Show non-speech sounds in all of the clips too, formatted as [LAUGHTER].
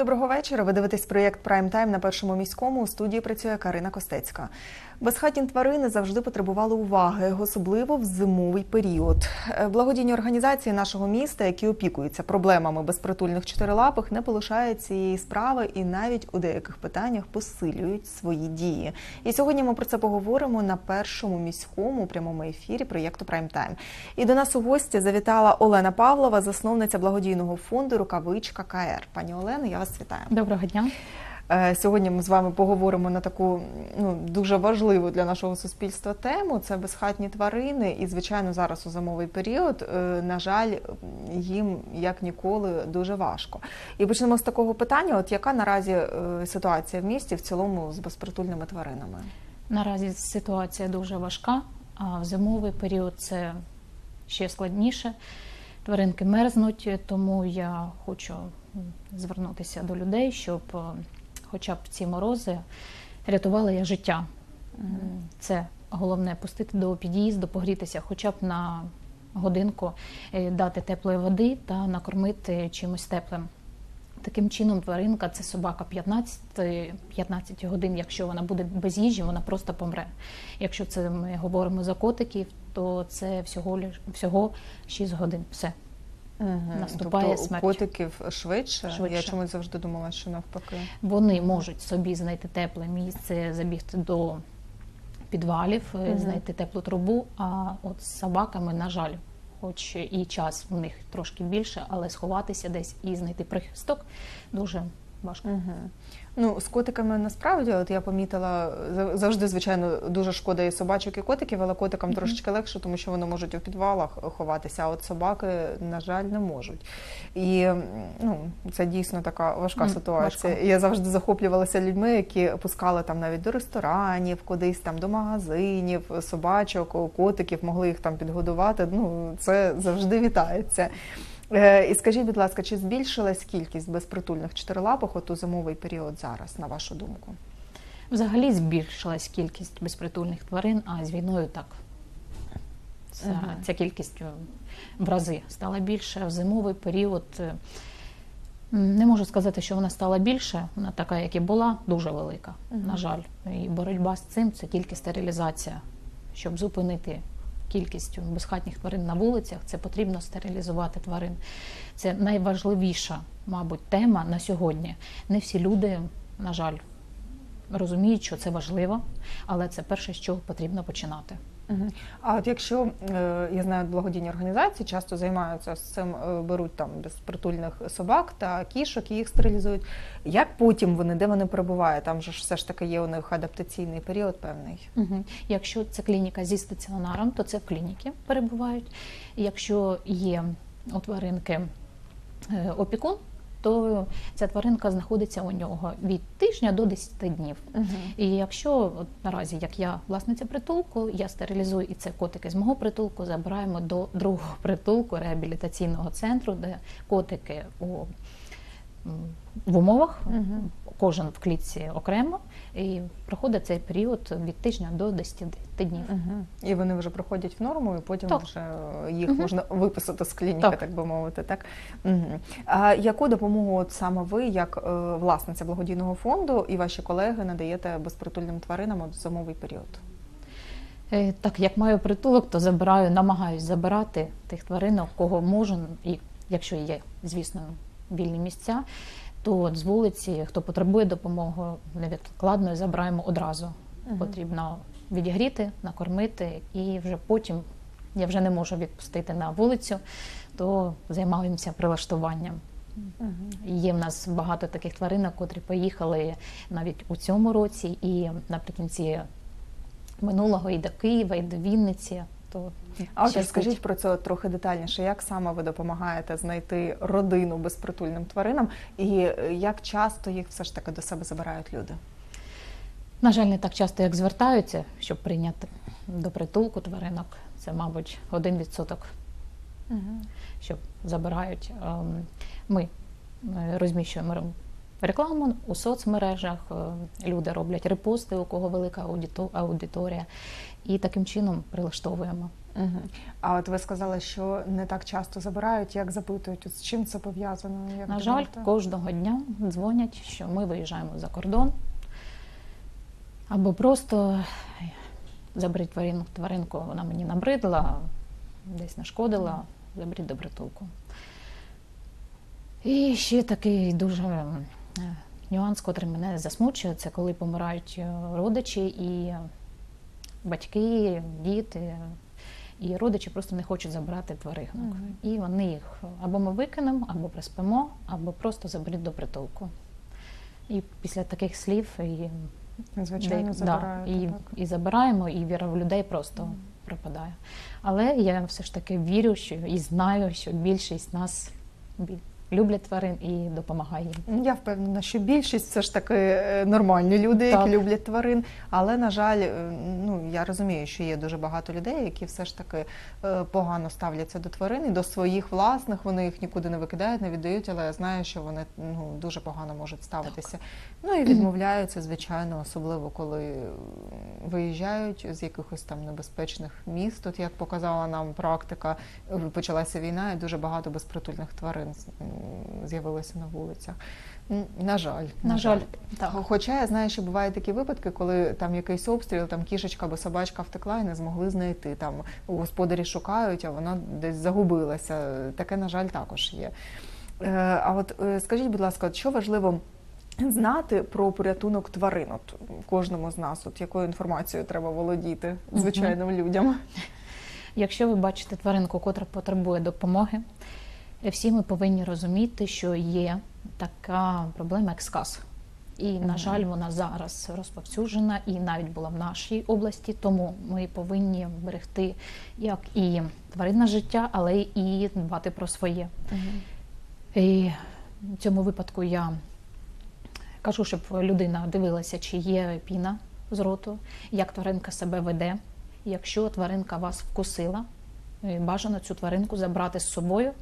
Доброго вечора. Ви дивитесь проєкт Прайм Тайм на першому міському. У студії працює Карина Костецька. Безхатні тварини завжди потребували уваги, особливо в зимовий період. Е, Благодійні організації нашого міста, які опікуються проблемами безпритульних чотирилапих, не полишають цієї справи і навіть у деяких питаннях посилюють свої дії. І сьогодні ми про це поговоримо на першому міському прямому ефірі проєкту Прайм Тайм. І до нас у гості завітала Олена Павлова, засновниця благодійного фонду Рукавичка КР. Пані Олено, я вас вітаю. Доброго дня. Е, Сьогодні ми з вами поговоримо на таку ну дуже важливу для нашого суспільства тему. Це безхатні тварини, і звичайно, зараз у зимовий період, е, на жаль, їм як ніколи дуже важко. І почнемо з такого питання: от яка наразі е, ситуація в місті в цілому з безпритульними тваринами? Наразі ситуація дуже важка, а в зимовий період це ще складніше. Тваринки мерзнуть, тому я хочу звернутися до людей, щоб хоча б ці морози рятували я життя. Це головне пустити до під'їзду, погрітися хоча б на годинку, е, дати теплої води та накормити чимось теплим. Таким чином, тваринка це собака 15, 15 годин. Якщо вона буде без їжі, вона просто помре. Якщо це ми говоримо за котиків, то це всього всього 6 годин. Все. Наступає тобто, смерть. котиків швидше. Я чомусь завжди думала, що навпаки. Вони можуть собі знайти тепле місце, забігти до підвалів, угу. Знайти теплу трубу. А от з собаками, на жаль, хоч і час в них трошки більше, але сховатися десь і знайти прихисток дуже важко. Угу. Ну, з котиками насправді, от я помітила, за- завжди, звичайно, дуже шкода і собачок, і котиків, але котикам Мгм. трошечки легше, тому що вони можуть у підвалах ховатися, а от собаки, на жаль, не можуть. І ну, це дійсно така важка М, ситуація. важко. Я завжди захоплювалася людьми, які пускали там навіть до ресторанів, кудись там до магазинів, собачок, котиків, могли їх там підгодувати. Ну, це завжди вітається. Е, І скажіть, будь ласка, чи збільшилась кількість безпритульних чотирилапих от у зимовий період зараз, на вашу думку? Взагалі збільшилась кількість безпритульних тварин, а з війною так. Ця, Мгм. ця кількість е, в рази стала більше. В зимовий період е, не можу сказати, що вона стала більше. Вона така, як і була, дуже велика. Мгм. На жаль. І боротьба з цим це тільки стерилізація. Щоб зупинити кількість безхатніх тварин на вулицях, це потрібно стерилізувати тварин. Це найважливіша, мабуть, тема на сьогодні. Не всі люди, на жаль, розуміють, що це важливо, але це перше, з чого потрібно починати. А от якщо е, я знаю, благодійні організації часто займаються з цим, е, беруть там безпритульних собак та кішок і їх стерилізують. Як потім вони, де вони перебувають? Там же ж все ж таки є у них адаптаційний період певний. Угу. Якщо це клініка зі стаціонаром, то це в клініці перебувають. Якщо є у тваринки е, опікун, то ця тваринка знаходиться у нього від тижня до 10 днів. І якщо от наразі, як я власниця притулку, я стерилізую і це котики з мого притулку, забираємо до другого притулку реабілітаційного центру, де котики у, в умовах, Мгм. кожен в клітці окремо, і проходить цей період від тижня до 10 днів. Угу. І вони вже проходять в норму, і потім Так. вже їх Мгм. можна виписати з клініки, Так. так, би мовити. Так? Угу. А яку допомогу от саме ви, як е, власниця благодійного фонду, і ваші колеги надаєте безпритульним тваринам от в зимовий період? Е, Так як маю притулок, то забираю, намагаюсь забирати тих тваринок, кого можу, і якщо є, звісно, вільні місця, то з вулиці, хто потребує допомоги, невідкладно забираємо одразу. Мгм. Потрібно відігріти, накормити, і вже потім я вже не можу відпустити на вулицю, то займаємося прилаштуванням. Угу. Є в нас багато таких тваринок, котрі поїхали навіть у цьому році, і наприкінці минулого і до Києва, і до Вінниці. То А от розкажіть про це трохи детальніше. Як саме ви допомагаєте знайти родину безпритульним тваринам, і е, як часто їх все ж таки до себе забирають люди? на жаль, не так часто, як звертаються, щоб прийняти до притулку тваринок. Це, мабуть, один відсоток, щоб забирають. Ем, Ми е, розміщуємо рекламу у соцмережах, е, люди роблять репости, у кого велика аудиторія, і таким чином прилаштовуємо. Угу. А от ви сказали, що не так часто забирають, як запитують, от з чим це пов'язано? Як На жаль, думаєте? кожного дня дзвонять, що ми виїжджаємо за кордон. Або просто заберіть тваринку, тваринку, вона мені набридла, десь нашкодила, заберіть до притулку. І ще такий дуже нюанс, котрий мене засмучує, це коли помирають е, родичі і батьки, діти. І родичі просто не хочуть забрати тваринок. Мгм. І вони їх або ми викинемо, або приспимо, або просто заберіть до притулку. І після таких слів і, Звичайно, де- забирають. да, і, так. і забираємо, і віра в людей просто Мгм. пропадає. Але я все ж таки вірю, що і знаю, що більшість нас люблять тварин і допомагає їм. Ну, Я впевнена, що більшість все ж таки е, нормальні люди, які люблять тварин. Але на жаль, е, ну я розумію, що є дуже багато людей, які все ж таки е, погано ставляться до тварин і до своїх власних. Вони їх нікуди не викидають, не віддають. Але я знаю, що вони ну дуже погано можуть ставитися. Ну і відмовляються, звичайно, особливо коли виїжджають з якихось там небезпечних міст. От як показала нам практика, почалася війна, і дуже багато безпритульних тварин з'явилося на вулицях. На жаль, На жаль, так. Хоча я знаю, що бувають такі випадки, коли там якийсь обстріл, там кішечка або собачка втекла і не змогли знайти. Там господарі шукають, а вона десь загубилася. Таке, на жаль, також є. Е, А от е, скажіть, будь ласка, що важливо знати про порятунок тварин? От кожному з нас, от якою інформацією треба володіти звичайним людям? Якщо ви бачите тваринку, котра потребує допомоги, всі ми повинні розуміти, що є така проблема, як сказ. І, на жаль, вона зараз розповсюджена і навіть була в нашій області, тому ми повинні берегти як і тваринне життя, але і дбати про своє. І в цьому випадку я кажу, щоб людина дивилася, чи є піна з роту, як тваринка себе веде. Якщо тваринка вас вкусила, бажано цю тваринку забрати з собою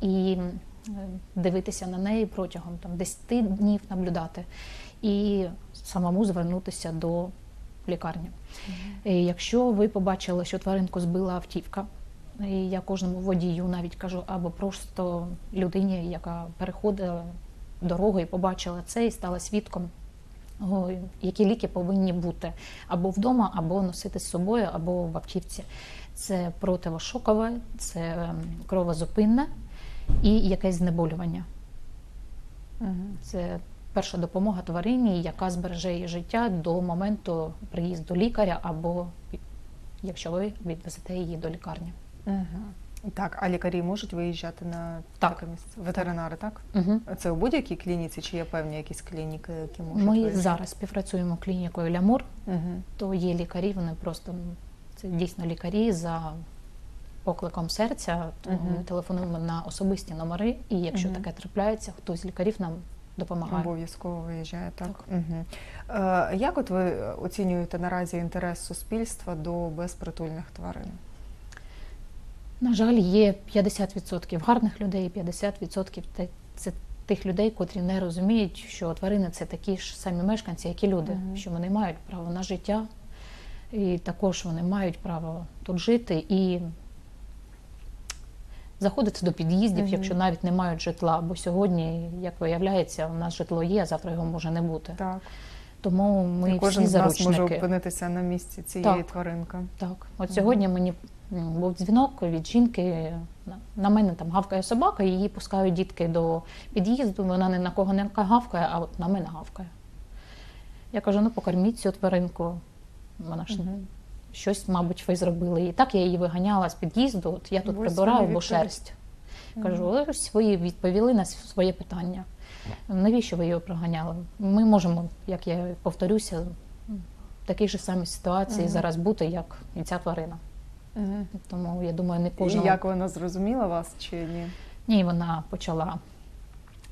і дивитися на неї протягом там, 10 днів наблюдати і самому звернутися до лікарні. Е, Якщо ви побачили, що тваринку збила автівка, і я кожному водію навіть кажу, або просто людині, яка переходила дорогу і побачила це, і стала свідком, які ліки повинні бути або вдома, або носити з собою, або в автівці. Це противошокове, це ем, кровозупинне і якесь знеболювання. Це перша допомога тварині, яка збереже її життя до моменту приїзду лікаря, або якщо ви відвезете її до лікарні. Так, а лікарі можуть виїжджати на Так. таке місце? Ветеринари, так? Угу. Це у будь-якій клініці, чи є певні якісь клініки, які можуть Ми виїжджати? зараз співпрацюємо клінікою Лямур, Мгм. то є лікарі, вони просто ну, це дійсно лікарі за покликом серця. Тому ми телефонуємо на особисті номери, і якщо таке трапляється, хтось з лікарів нам допомагає. Обов'язково виїжджає, так. Так. Угу. Е, як от ви оцінюєте наразі інтерес суспільства до безпритульних тварин? На жаль, є 50% гарних людей, і 50% те- це тих людей, котрі не розуміють, що тварини це такі ж самі мешканці, як і люди, Мгм. що вони мають право на життя, і також вони мають право тут жити і заходити до під'їздів, Мгм. якщо навіть не мають житла. Бо сьогодні, як виявляється, у нас житло є, а завтра його може не бути. Так. Тому ми І Кожен всі з нас може опинитися на місці цієї Так. тваринки. Так, от сьогодні мені був дзвінок від жінки. на- мене там гавкає собака, її пускають дітки до під'їзду. Вона не на кого не гавкає, а от на мене гавкає. Я кажу: ну покорміть цю тваринку. Вона ж Мгм. Щось, мабуть, ви зробили. І так я її виганяла з під'їзду. От я тут Ось прибираю, бо шерсть. Кажу, ось ви відповіли на своє питання. Навіщо ви його проганяли? Ми можемо, як я повторюся, в такій ж самій ситуації Мгм. зараз бути, як і ця тварина. Мгм. Тому я думаю, не І кожного. як вона зрозуміла вас чи ні? Ні, вона почала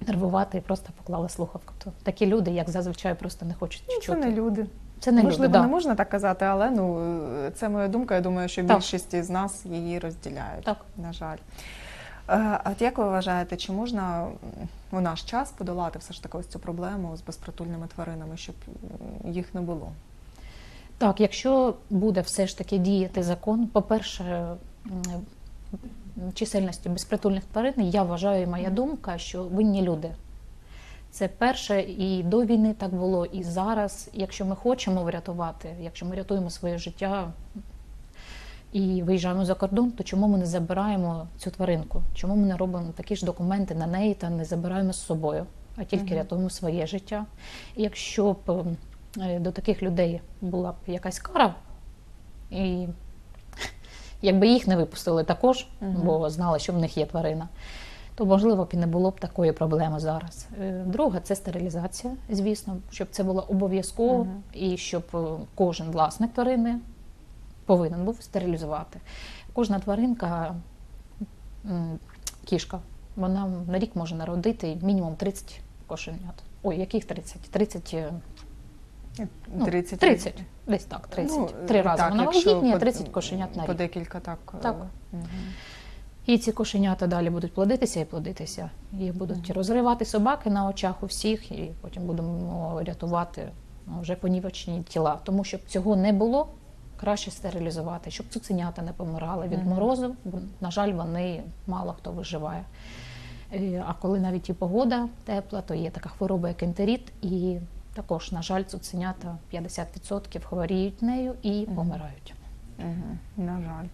нервувати і просто поклала слухавку. То такі люди, як зазвичай, просто не хочуть Ну, чути. Це не люди. Це не Можливо, люди, не да. можна так казати, але ну це моя думка. Я думаю, що Так. більшість із нас її розділяють. Так. На жаль. Е, А от як ви вважаєте, чи можна у наш час подолати все ж таки ось цю проблему з безпритульними тваринами, щоб їх не було? Так, якщо буде все ж таки діяти закон, по-перше, чисельності безпритульних тварин, я вважаю, і моя думка, що винні люди. Це перше, і до війни так було, і зараз. Якщо ми хочемо врятувати, якщо ми рятуємо своє життя і виїжджаємо за кордон, то чому ми не забираємо цю тваринку? Чому ми не робимо такі ж документи на неї та не забираємо з собою, а тільки Мгм. рятуємо своє життя? І якщо б е, до таких людей була б якась кара, і [LAUGHS] якби їх не випустили також, Мгм. бо знали, що в них є тварина, то можливо б і не було б такої проблеми зараз. Е, Друге, це стерилізація, звісно, щоб це було обов'язково, Мгм. і щоб е, кожен власник тварини повинен був стерилізувати. Кожна тваринка, кішка, вона на рік може народити мінімум 30 кошенят. Ой, яких 30? 30, е, ну, 30. 30, десь так, 30. Ну, Три рази так, вона якщо вагітніє, 30 кошенят на По декілька так. е, Так. мгм. І ці кошенята далі будуть плодитися і плодитися. Їх будуть розривати собаки на очах у всіх, і потім будемо рятувати ну, вже понівечені тіла. Тому щоб цього не було, краще стерилізувати, щоб цуценята не помирали від морозу. Бо, на жаль, вони мало хто виживає. Е, А коли навіть і погода тепла, то є така хвороба, як ентеріт, і також, на жаль, цуценята 50% хворіють нею і помирають. Мгм. На жаль.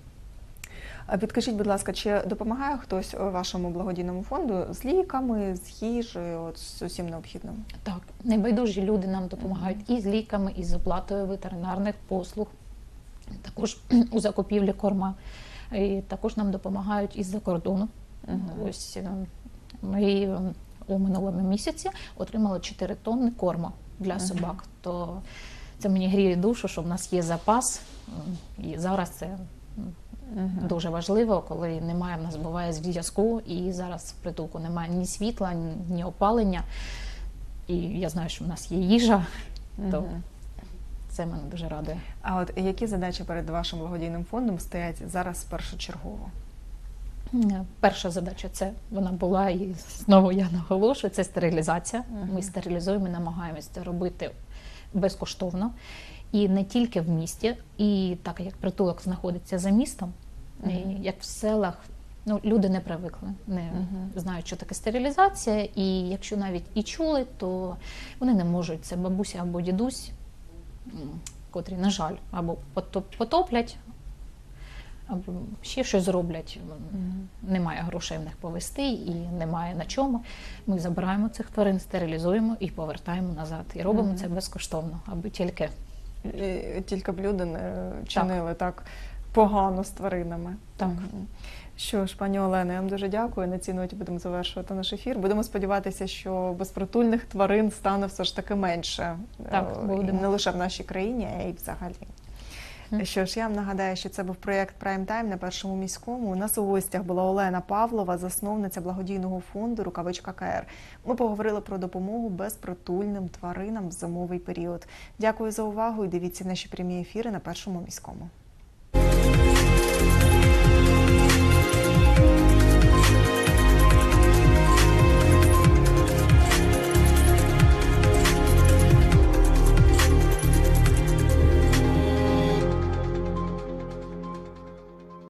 А підкажіть, будь ласка, чи допомагає хтось вашому благодійному фонду з ліками, з їжею, от, з усім необхідним? Так, небайдужі люди нам допомагають і з ліками, і з оплатою ветеринарних послуг, також [CLEARS THROAT] у закупівлі корма. І також нам допомагають із-за кордону. Мгм. Ось е, ми е, у минулому місяці отримали 4 тонни корму для собак. То це мені гріє душу, що в нас є запас. І зараз це м, дуже важливо, коли немає в нас буває зв'язку, і зараз в притулку немає ні світла, ні- опалення. І я знаю, що в нас є їжа, то Мгм. це мене дуже радує. А от які задачі перед вашим благодійним фондом стоять зараз першочергово? Е, Перша задача це вона була, і знову я наголошую, це стерилізація. Мгм. Ми стерилізуємо і намагаємося це робити безкоштовно. І не тільки в місті, і так як притулок знаходиться за містом, і як в селах, ну люди не привикли, не Мгм. знають, що таке стерилізація. І якщо навіть і чули, то вони не можуть. Це бабуся або дідусь, котрі, на жаль, або потоплять, або ще щось зроблять. Мгм. Немає грошей в них повести і немає на чому. Ми забираємо цих тварин, стерилізуємо і повертаємо назад. І робимо Мгм. це безкоштовно, аби тільки І Тільки б люди не чинили так, погано з тваринами. Так. Що ж, пані Олена, я вам дуже дякую. На цій ноті будемо завершувати наш ефір. Будемо сподіватися, що безпритульних тварин стане все ж таки менше. Так, Е, будемо. не лише в нашій країні, а й взагалі. Що ж, я вам нагадаю, що це був проєкт Прайм Тайм на першому міському. У нас у гостях була Олена Павлова, засновниця благодійного фонду Рукавичка КР. Ми поговорили про допомогу безпритульним тваринам в зимовий період. Дякую за увагу і дивіться наші прямі ефіри на першому міському.